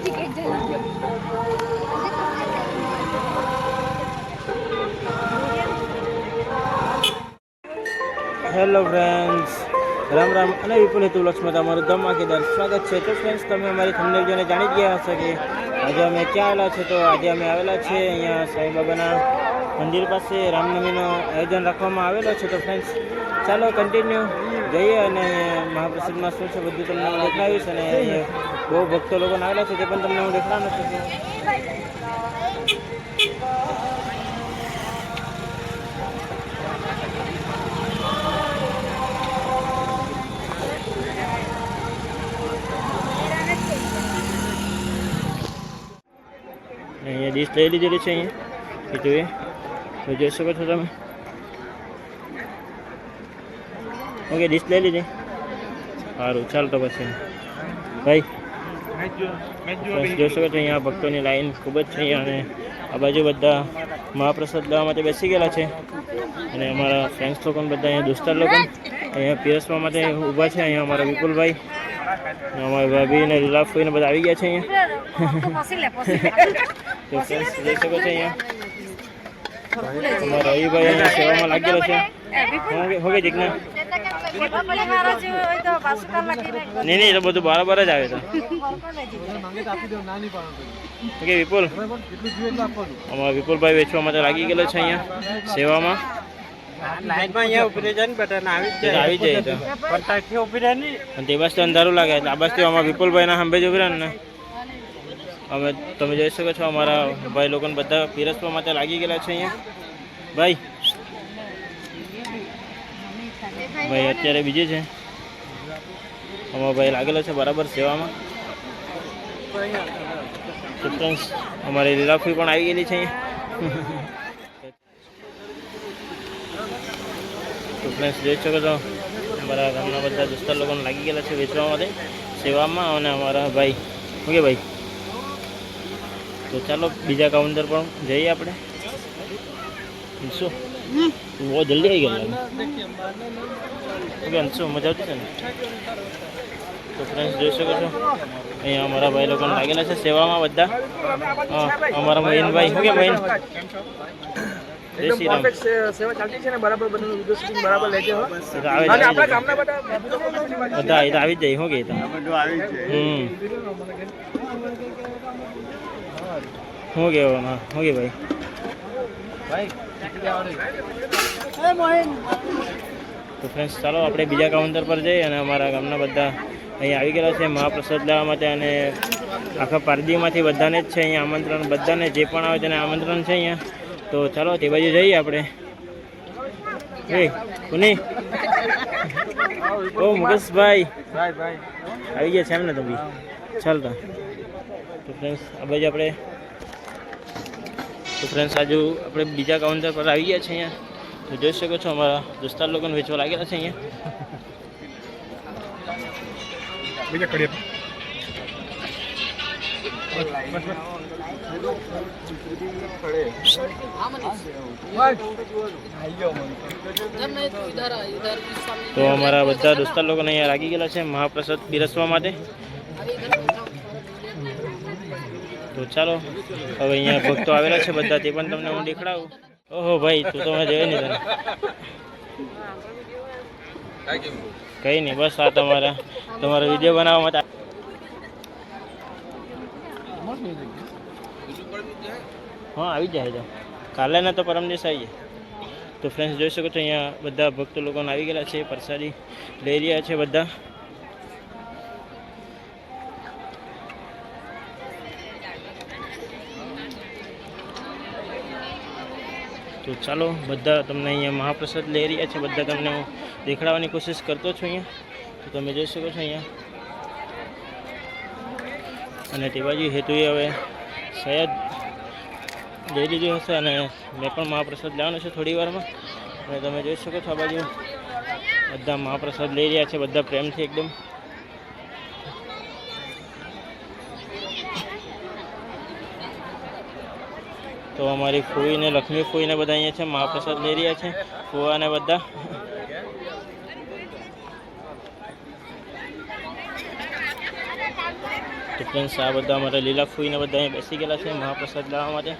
Hello friends Ram Ram અને વિપુલ હેતુ લક્ષ્મણ તમારું ધમાકેદાર સ્વાગત છે. તો ફ્રેન્ડ્સ તમે અમારી થંબનેલ જોઈને જાણી ગયા હશો કે આજે અમે ક્યાં આવેલા છે? તો આજે અમે આવેલા છે અહીંયા સાંઈબાબાના મંદિર પાસે. રામનવમીનો આયોજન રાખવામાં આવેલો છે. તો ફ્રેન્ડ્સ ચાલો કન્ટિન્યુ જઈએ અને મહાપ્રસાદમાં શું છે બધું તમને હું દેખાડીશ અને બહુ ભક્તો લોકો આવેલા છે, તે પણ તમને હું દેખાડવાનો છું. અહીંયા ડીશ લઈ લીધેલી છે અહીંયા. એ જોઈએ. જોઈ શકો છો તમે. ઓકે ડીશ લઈ લીધી. સારું ચાલ તો પછી. ભાઈ શકો છો અહીંયા ભક્તોની લાઈન ખૂબ જ છે અને આ બાજુ બધા મહાપ્રસાદ લેવા માટે બેસી ગયેલા છે. અને અમારા ફ્રેન્ડ્સ લોકો બધા અહીંયા દોસ્તાર લોકો અહીંયા પીરસવા માટે ઊભા છે. અહીંયા અમારા વિપુલભાઈ અમારી ભાભી ને લીલાફોઈને બધા આવી ગયા છે અહીંયા. તો ફ્રેન્ડ્સ જોઈ શકો છો અહીંયા. અમારા રવિભાઈ અહીંયા સેવામાં લાગેલો છે. હોગે જીજ્ઞા નહીં નહીં એ તો બધું બરાબર જ આવે તો કે વિપુલ. અમારા વિપુલભાઈ વેચવા માટે લાગી ગયેલો છે અહીંયા સેવામાં. ને ને તો. અને તે તો અંધારું લાગે એટલે આ બાજુ અમારા વિપુલભાઈના સાંભે જ ઊભી ને. અમે તમે જોઈ શકો છો અમારા ભાઈ લોકોને બધા પીરસવા માટે લાગી ગયેલા છે અહીંયા. ભાઈ ભાઈ અત્યારે બીજે છે. અમારો ભાઈ લાગેલો છે બરાબર સેવામાં. તો ફ્રેન્ડ્સ અમારી લીલાફી પણ આવી ગયેલી છે અહીંયા. તો ફ્રેન્ડ્સ જોઈ શકો છો. અમારા ગામના બધા દોસ્તાર લોકોને લાગી ગયેલા છે વેચવા માટે, સેવામાં અને અમારા ભાઈ. ઓકે ભાઈ? તો ચાલો, બીજા કાઉન્ટર પર જઈએ આપણે. શું? બહુ જલ્દી आई ગયેલા ઓકે અંશુ મજા આવતી છે ને? તો ફ્રેન્ડ્સ જોઈ શકો છો. અહીંયા અમારા ભાઈ લોકોને લાગેલા છે સેવામાં બધા. હા અમારા મહીનભાઈ શું કે મહીન. જય શ્રી રામ. સેવા ચાલતી છે ને બરાબર બધું વીડિયો શૂટિંગ બરાબર અને આપણા ગામના બધા બધા એ તો આવી જ જાય શું કે બધું આવી છે હમ. શું કેવું હા શું કે ભાઈ તો ફ્રેન્ડ્સ ચાલો આપણે બીજા કાઉન્ટર પર જઈએ અને અમારા ગામના બધા અહીંયા આવી ગયેલા છે મહાપ્રસાદ લેવા માટે અને આખા પારદીમાંથી બધાને જ છે અહીંયા આમંત્રણ બધાને જે પણ આવે તેને આમંત્રણ છે અહીંયા. તો ચાલો તે બાજુ જઈએ આપણે. એ કુની ઓ મુકેશભાઈ. ભાઈ ભાઈ. આવી ગયા છે એમ ને તમે ચાલતા તો. ફ્રેન્ડ્સ આ બાજુ આપણે તો ફ્રેન્ડ્સ આજુ આપણે બીજા કાઉન્ટર પર આવી ગયા છે અહીંયા. જોઈ શકો છો અમારા દોસ્તાર લોકોને વેચવા લાગેલા છે અહીંયા. બીજા કડીએ. તો અમારા બધા દોસ્તાર લોકોને અહીંયા લાગી ગયેલા છે મહાપ્રસાદ બિરસવા માટે. તો ચાલો હવે અહીંયા ભક્તો આવેલા છે બધા તે પણ તમને હું દેખાડું ઓહો ભાઈ, તું તો જોઈ નહીં તને. કઈ નહીં બસ આ તમારા તમારો વીડિયો બનાવવા માટે હા, આવી જાય તો કાલે ના તો પરમ દિવસ આવી જાય. તો ફ્રેન્ડ્સ જોઈ શકો છો, અહીંયા બધા ભક્તો લોકોને આવી ગયેલા છે, પ્રસાદી લઈ રહ્યા છે બધા. તો ચાલો, બધા તમને અહીંયા મહાપ્રસાદ લઈ રહ્યા છે. બધા તમને હું દેખાડવાની કોશિશ કરતો છું અહીંયા. તો તમે જોઈ શકો છો અહીંયા. અને તે બાજુ હેતુએ હવે શાયદ લઈ લીધું હશે અને મેં પણ મહાપ્રસાદ લેવાનો છે થોડી વારમાં. અને તમે જોઈ શકો છો આ બાજુ. બધા મહાપ્રસાદ લઈ રહ્યા છે, બધા પ્રેમથી એકદમ. તો અમારી ફૂઈને, લક્ષ્મી ફૂઈને બધા અહીંયા છે, મહાપ્રસાદ લઈ રહ્યા છે, ફૂવાને બધા. તો ફ્રેન્ડ્સ આ બધા અમારા લીલા ફૂઈને બધા અહીંયા બેસી ગયેલા છે, મહાપ્રસાદ લાવવા માટે.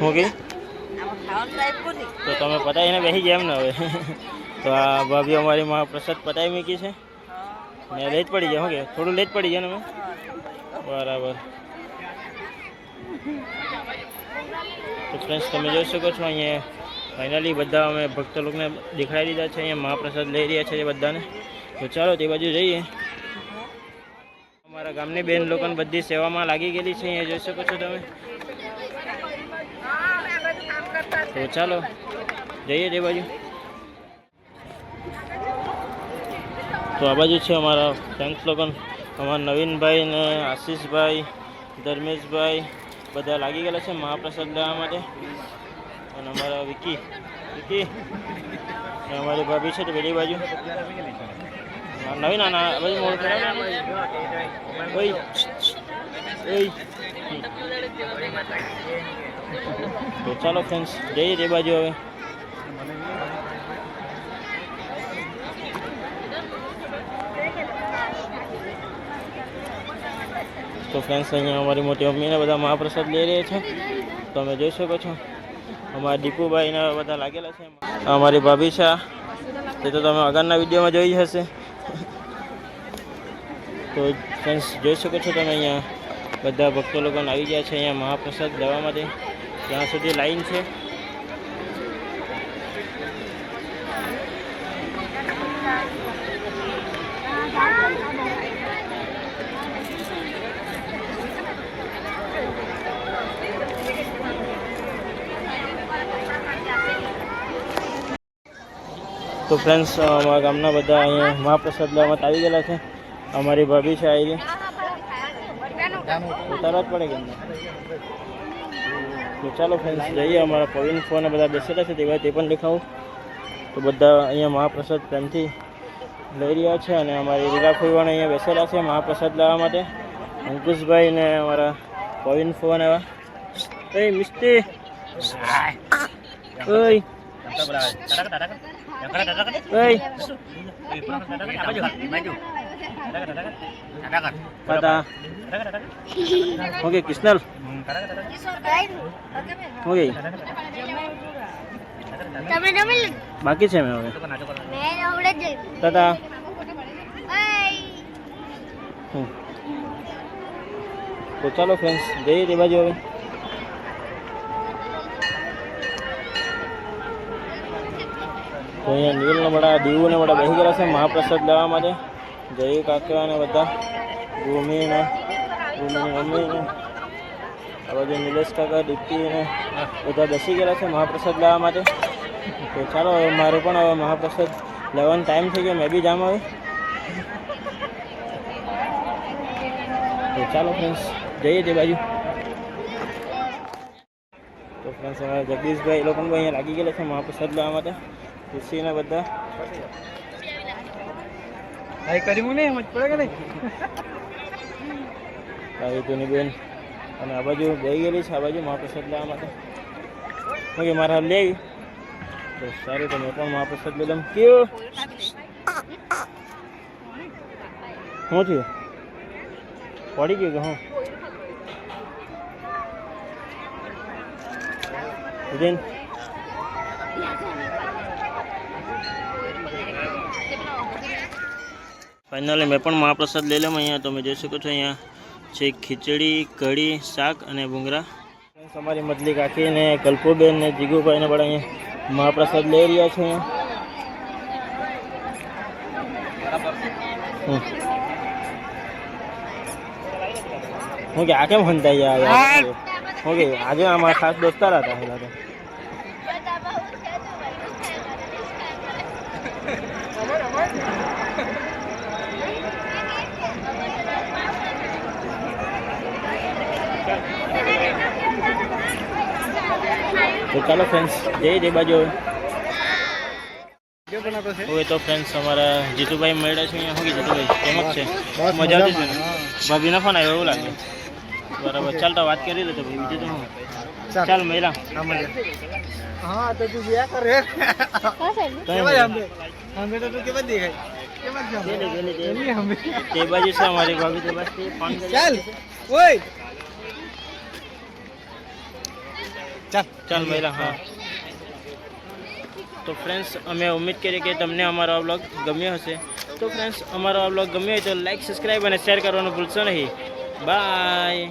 હું કે? તો તમે પતાવીને બેસી ગયા એમ ને હવે. તો આ ભાભી અમારી મહાપ્રસાદ પતાવી મૂકી છે. ને લેટ પડી ગયા કે? થોડું લેટ પડી ગયા ને બરાબર. તો ફ્રેન્ડ્સ તમે જોઈ શકો છો અહીંયા ફાઇનલી બધા અમે ભક્ત લોકોને દેખાડી દીધા છે અહીંયા મહાપ્રસાદ લઈ રહ્યા છે બધાને. તો ચાલો તે બાજુ જઈએ. અમારા ગામની બેન લોકોને બધી સેવામાં લાગી ગયેલી છે અહીંયા જોઈ શકો છો તમે. તો ચાલો જઈએ તે બાજુ. તો આ બાજુ છે અમારા ફ્રેન્ડ્સ લોકો અમારા નવીનભાઈ ને આશીષભાઈ ધર્મેશભાઈ બધા લાગી ગયેલા છે મહાપ્રસાદ લેવા માટે. અને અમારા વિકી વિકી અને અમારી ભાભી છે તો પેલી બાજુ. હા, નવીન આના બાજુ મોડ કરાવે તો ચાલો ફ્રેન્ડ્સ જઈએ તે બાજુ હવે. તો ફ્રેન્ડ્સ અહીંયા અમારી મોટી મમ્મીને બધા મહાપ્રસાદ લઈ રહ્યા છે. તમે જોઈ શકો છો. અમારા દીપુભાઈને બધા લાગેલા છે. અમારી ભાભી છે. તે તો તમે આગળના વિડીયોમાં જોઈ હશે. તો ફ્રેન્ડ્સ જોઈ શકો છો તમે અહીંયા બધા ભક્તો લોકોને આવી ગયા છે અહીંયા મહાપ્રસાદ લેવા માટે. ત્યાં સુધી લાઈન છે. તો ફ્રેન્ડ્સ અમારા ગામના બધા અહીંયા મહાપ્રસાદ લેવા માટે આવી ગયેલા છે. અમારી ભાભી છે આવી ઉતારવા જ પડે કે? તો ચાલો ફ્રેન્ડ્સ જઈએ અમારા પવિન ફોન બધા બેસેલા છે તેવા તે પણ દેખાવું તો બધા અહીંયા મહાપ્રસાદ પ્રેમથી લઈ રહ્યા છે અને અમારી લીલા ફૂલવાને અહીંયા બેસેલા છે મહાપ્રસાદ લેવા માટે અંકુશભાઈ ને અમારા પવિન ફોન એવા એ મિસ્ટી ઓય ઓય Oke, તમે જમી લીધું બાકી છે મેં હવે. હમ. તો ચાલો ફ્રેન્ડ્સ જઈએ તે બાજુ હવે તો અહીંયા નીલને બધા દીવુને બધા બેસી ગયા છે મહાપ્રસાદ લેવા માટે. જય કાકા ને બધા, ભૂમિ ને ભૂમિની મમ્મી ને, આ બાજુ નિલેશ કાકા, દીપ્તિ ને, બધા બેસી ગયેલા છે મહાપ્રસાદ લેવા માટે. તો ચાલો મારે પણ હવે મહાપ્રસાદ લેવાનો ટાઈમ થઈ ગયો, મેં બી જામ હવે. તો ચાલો ફ્રેન્ડ્સ જઈએ તે બાજુ. તો ફ્રેન્ડ્સ અમારા જગદીશભાઈ એ લોકો પણ અહીંયા લાગી ગયેલા છે મહાપ્રસાદ લેવા માટે. ખુશીને બધા. હાઈ કર્યું નહીં સમજ પડે કે નહીં આવી જૂની બેન અને આ બાજુ ગઈ ગયેલી છે આ બાજુ મહાપ્રસાદ લેવા માટે ઓકે મારા લે તો સારું તો મેં પણ મહાપ્રસાદ લઈ લઉં કયું શું થયું પડી ગયું કે હું ઉદયન ફાઇનલી મેં પણ મહાપ્રસાદ લઈ લઉં અહીંયા. તમે જોઈ શકો છો અહીંયા છે ખીચડી કઢી શાક અને ભૂંગરા. અમારી મદલી કાકી ને કલ્પુબેન ને જીગુભાઈ ને બધા અહીંયા મહાપ્રસાદ લઈ રહ્યા છે. હું કે આ કેમ હંતાઈ યાર હું. કે આજે અમારા ખાસ દોસ્તાર હતા તો ચાલો ફ્રેન્ડ્સ જઈએ તે બાજુ. હવે તો ફ્રેન્ડ્સ અમારા જીતુભાઈ મળ્યા છે અહીંયા. શું જીતુભાઈ? કેમ છે? મજા આવતી છે ભાભીનો ફોન આવ્યો એવું લાગે. બરાબર ચાલ તો વાત કરી લે તો ભાઈ બીજું તો હું ચાલ. મેલા હા તો તું જ્યાં કરે. હંબે તો તું કેવા દેખાય? તે બાજુ છે અમારી ભાભી તે બાજુ ચાલ ઓય. ચાલ. ચાલ મહિલા હા. તો ફ્રેન્ડ્સ અમે ઉમ્મીદ કરીએ કે તમને અમારો આ બ્લોગ ગમ્યો હશે. તો ફ્રેન્ડ્સ અમારો આ બ્લોગ ગમ્યો હોય તો લાઈક સબસ્ક્રાઈબ અને શેર કરવાનું ભૂલશો નહીં. બાય